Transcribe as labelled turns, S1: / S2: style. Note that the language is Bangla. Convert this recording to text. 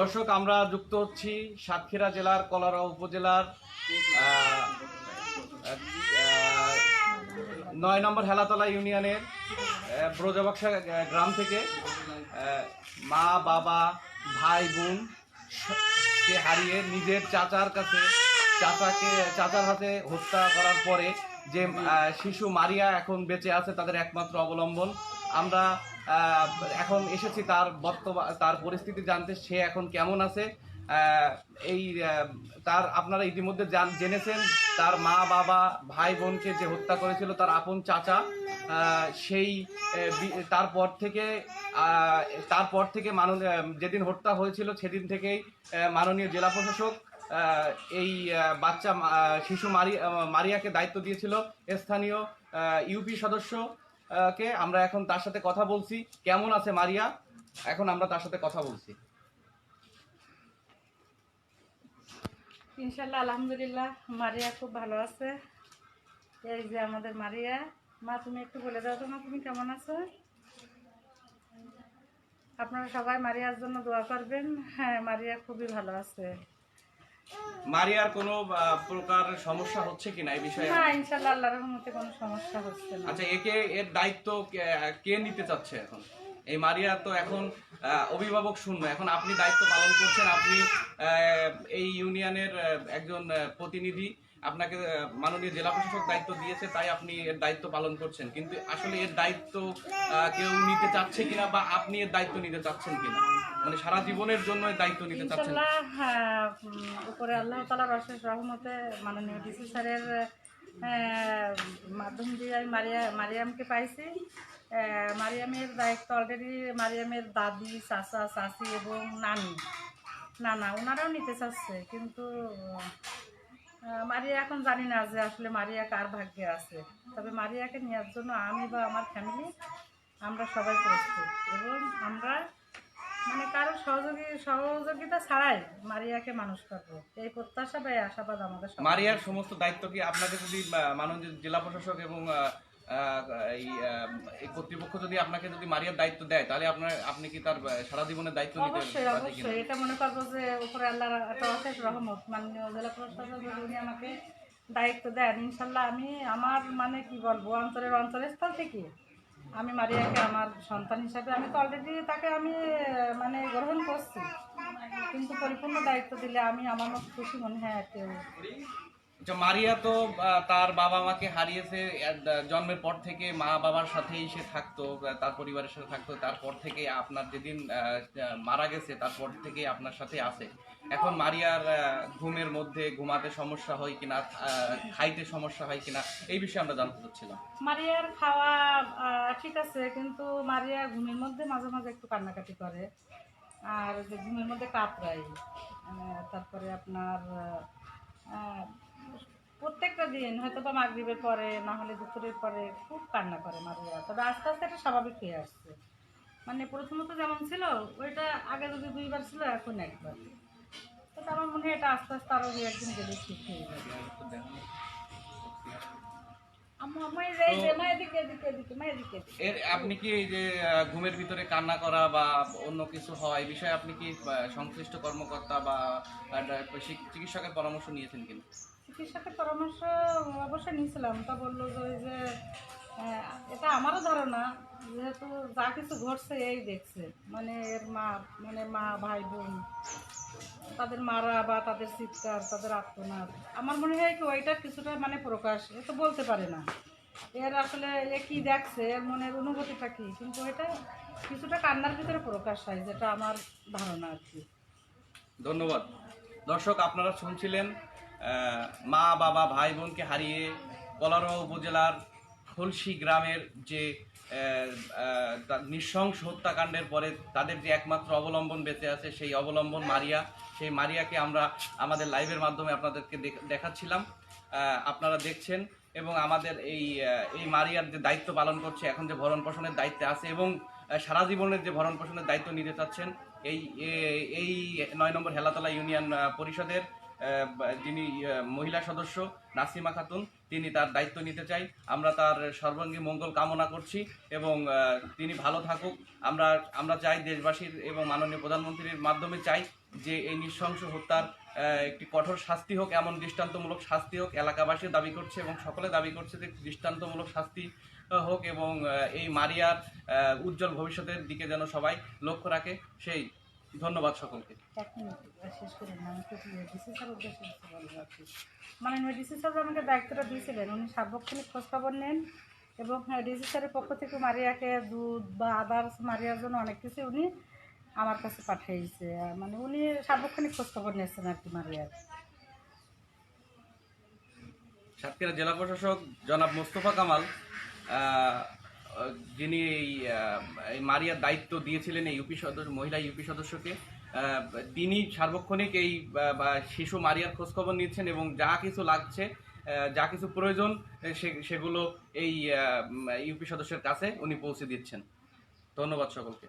S1: দর্শক, আমরা যুক্ত হচ্ছি সাতক্ষীরা জেলার কলারা উপজেলার নয় নম্বর হেলাতলা ইউনিয়নের ব্রজবক্সা গ্রাম থেকে মা, বাবা, ভাই, বোন কে হারিয়ে নিজের চাচার কাছে, চাচাকে, চাচার হাতে হত্যা করার পরে যে শিশু মারিয়া এখন বেঁচে আছে, তাদের একমাত্র অবলম্বন। আমরা এখন এসেছি তার বর্তমান তার পরিস্থিতি জানতে সে এখন কেমন আছে। এই তার আপনারা ইতিমধ্যে জান- জেনেছেন, তার মা, বাবা, ভাই, বোনকে যে হত্যা করেছিল, তার আপন চাচা সেই তারপর থেকে তারপর থেকে মাননীয় যেদিন হত্যা হয়েছিল, সেদিন থেকেই মাননীয় জেলা প্রশাসক এই বাচ্চা শিশু মারিয়া মারিয়াকে দায়িত্ব দিয়েছিল। স্থানীয় ইউপি সদস্য কে, আমরা এখন তার সাথে কথা বলছি। কেমন আছে মারিয়া? এখন আমরা তার সাথে কথা বলছি।
S2: ইনশাল্লাহ আলহামদুলিল্লাহ, মারিয়া খুব ভালো আছে। এই যে আমাদের মারিয়া। মা, তুমি একটু বলে দাও তো মা, তুমি কেমন আছো? আপনারা সবাই মারিয়ার জন্য দোয়া করবেন। হ্যাঁ মারিয়া খুবই ভালো আছে।
S1: মারিয়ার কোনো প্রকার সমস্যা হচ্ছে কিনা এই বিষয়ে?
S2: না ইনশাআল্লাহ আল্লাহর রহমতে কোনো সমস্যা হচ্ছে না।
S1: আচ্ছা একে এর দায়িত্ব কে- কে নিতে চাচ্ছে এখন? এই মারিয়া তো এখন অভিভাবক শূন্য। এখন আপনি দায়িত্ব পালন করছেন, আপনি এই ইউনিয়নের একজন প্রতিনিধি। আপনাকে মাননীয় জেলা প্রশাসক দায়িত্ব দিয়েছে, তাই আপনি এর দায়িত্ব পালন করছেন। কিন্তু আসলে এর দায়িত্ব কেউ নিতে চাচ্ছে কিনা বা আপনি এর দায়িত্ব নিতে চাচ্ছেন কিনা? মানে সারা জীবনের জন্য দায়িত্ব নিতে চাচ্ছেন?
S2: হ্যাঁ উপরে আল্লাহ তালার অশেষ রহমতে মাননীয় ডিসি স্যারের মাধ্যম দিয়ে আমি মারিয়া, মারিয়ামকে পাইছি। মারিয়ামের দায়িত্ব অলরেডি মারিয়ামের দাদি, চাচা, চাচি এবং নানি। না না ওনারাও নিতে চাচ্ছে, কিন্তু মারিয়া এখন জানি না যে আসলে মারিয়া কার ভাগ্যে আছে। তবে মারিয়াকে নেওয়ার জন্য আমি বা আমার ফ্যামিলি আমরা সবাই প্রস্তুত এবং আমরা মানে কারও সহযোগী সহযোগিতা ছাড়াই মারিয়াকে মানুষ করব। এই প্রত্যাশা বা এই আশাবাদ আমাদের
S1: মারিয়ার সমস্ত দায়িত্ব কি আপনাকে যদি মাননীয় জেলা প্রশাসক এবং এই কর্তৃপক্ষ যদি আপনাকে যদি মারিয়ার দায়িত্ব দেয় তাহলে আপনার আপনি কি তার সারা জীবনের দায়িত্ব নিতে
S2: অবশ্যই অবশ্যই। এটা মনে করব যে উপরে আল্লাহর একটা অশেষ রহমত। মাননীয় জেলা প্রশাসক যদি আমাকে দায়িত্ব দেন ইনশাল্লাহ আমি আমার মানে কি বলব অঞ্চলের স্থল থেকে আমি মারিয়াকে আমার সন্তান হিসাবে, আমি তো অলরেডি তাকে আমি মানে গ্রহণ করছি। কিন্তু পরিপূর্ণ দায়িত্ব দিলে আমি আমার মতো খুশি মনে হয় কেউ
S1: আচ্ছা মারিয়া তো তার বাবা মাকে হারিয়েছে জন্মের পর থেকে মা বাবার সাথেই সে থাকতো তার পরিবারের সাথে থাকতো তারপর থেকে আপনার যেদিন মারা গেছে তারপর থেকে আপনার সাথে আছে। এখন মারিয়ার ঘুমের মধ্যে ঘুমাতে সমস্যা হয় কিনা খাইতে সমস্যা হয় কিনা এই বিষয়ে আমরা জানতে চাচ্ছিলাম।
S2: মারিয়ার খাওয়া ঠিক আছে কিন্তু মারিয়া ঘুমের মধ্যে মাঝে মাঝে একটু কান্নাকাটি করে। আর ঘুমের মধ্যে কাতরাই আহ, তারপরে আপনার দিন হয়তো বা মাগরীবের পরে, না হলে দুপুরের পরে খুব কান্না করে মারিয়া তবে আস্তে আস্তে এটা স্বাভাবিক হয়ে আসছে। মানে প্রথমত যেমন ছিল, ওইটা আগে যদি দুইবার ছিল, এখন একবার। তো আমার মনে হয় এটা আস্তে আস্তে আরও দু একদিন গেলে ঠিক হয়ে যাবে।
S1: আপনি কি এই যে ঘুমের ভিতরে কান্না করা বা অন্য কিছু হয় বিষয়ে আপনি কি সংশ্লিষ্ট কর্মকর্তা বা চিকিৎসকের পরামর্শ নিয়েছেন কিনা?
S2: চিকিৎসকের পরামর্শ অবশ্যই নিয়েছিলাম। তা বলল যে ওই যে এটা আমারও ধারণা, যেহেতু যা কিছু ঘটছে এই দেখছে। মানে এর মা মানে মা, ভাই, বোন, তাদের মারা বা তাদের চিৎকার, তাদের আত্মনাদ, আমার মনে হয় কি ওইটার কিছুটা মানে প্রকাশ, এ তো বলতে পারে না। এর আসলে এ কি দেখছে, এর মনের অনুভূতিটা কি? কিন্তু এটা কিছুটা কান্নার ভিতরে প্রকাশ হয়, যেটা আমার ধারণা আর কি।
S1: ধন্যবাদ। দর্শক, আপনারা শুনছিলেন মা, বাবা, ভাই, বোনকে হারিয়ে কলারোয়া উপজেলার খলসি গ্রামের যে নৃশংস হত্যাকাণ্ডের পরে তাদের যে একমাত্র অবলম্বন বেঁচে আছে, সেই অবলম্বন মারিয়া, সেই মারিয়াকে আমরা আমাদের লাইভের মাধ্যমে আপনাদেরকে দেখাচ্ছিলাম। আপনারা দেখছেন এবং আমাদের এই এই মারিয়ার যে দায়িত্ব পালন করছে, এখন যে ভরণ পোষণের দায়িত্বে আছে এবং সারা জীবনের যে ভরণ পোষণের দায়িত্ব নিতে চাচ্ছেন, এই এই নয় নম্বর হেলাতলা ইউনিয়ন পরিষদের যিনি মহিলা সদস্য নাসিমা খাতুন, তিনি তার দায়িত্ব নিতে চাই। আমরা তার সর্বাঙ্গী মঙ্গল কামনা করছি এবং তিনি ভালো থাকুক। আমরা আমরা চাই দেশবাসীর এবং মাননীয় প্রধানমন্ত্রীর মাধ্যমে চাই যে এই নৃশংস হত্যার একটি কঠোর শাস্তি হোক, এমন দৃষ্টান্তমূলক শাস্তি হোক এলাকাবাসীও দাবি করছে এবং সকলে দাবি করছে যে দৃষ্টান্তমূলক শাস্তি হোক এবং এই মারিয়ার উজ্জ্বল ভবিষ্যতের দিকে যেন সবাই লক্ষ্য রাখে। সেই ধন্যবাদ সকলকে।
S2: মানে ডিসি স্যার আমাকে দায়িত্বটা দিয়েছিলেন উনি সার্বক্ষণিক খোঁজখবর নেন এবং ডিসি স্যারের পক্ষ থেকে মারিয়াকে দুধ বা আদার্স মারিয়ার জন্য অনেক কিছু উনি আমার কাছে পাঠিয়েছে মানে উনি সার্বক্ষণিক খোঁজখবর নিয়েছেন আর কি মারিয়ার
S1: সাতক্ষীরা জেলা প্রশাসক জনাব মোস্তফা কামাল যিনি এই মারিয়ার দায়িত্ব দিয়েছিলেন এই ইউপি সদস্য, মহিলা ইউপি সদস্যকে তিনি সার্বক্ষণিক এই শিশু মারিয়ার খোঁজখবর নিচ্ছেন এবং যা কিছু লাগছে যা কিছু প্রয়োজন সেগুলো এই ইউপি সদস্যের কাছে উনি পৌঁছে দিচ্ছেন। ধন্যবাদ সকলকে।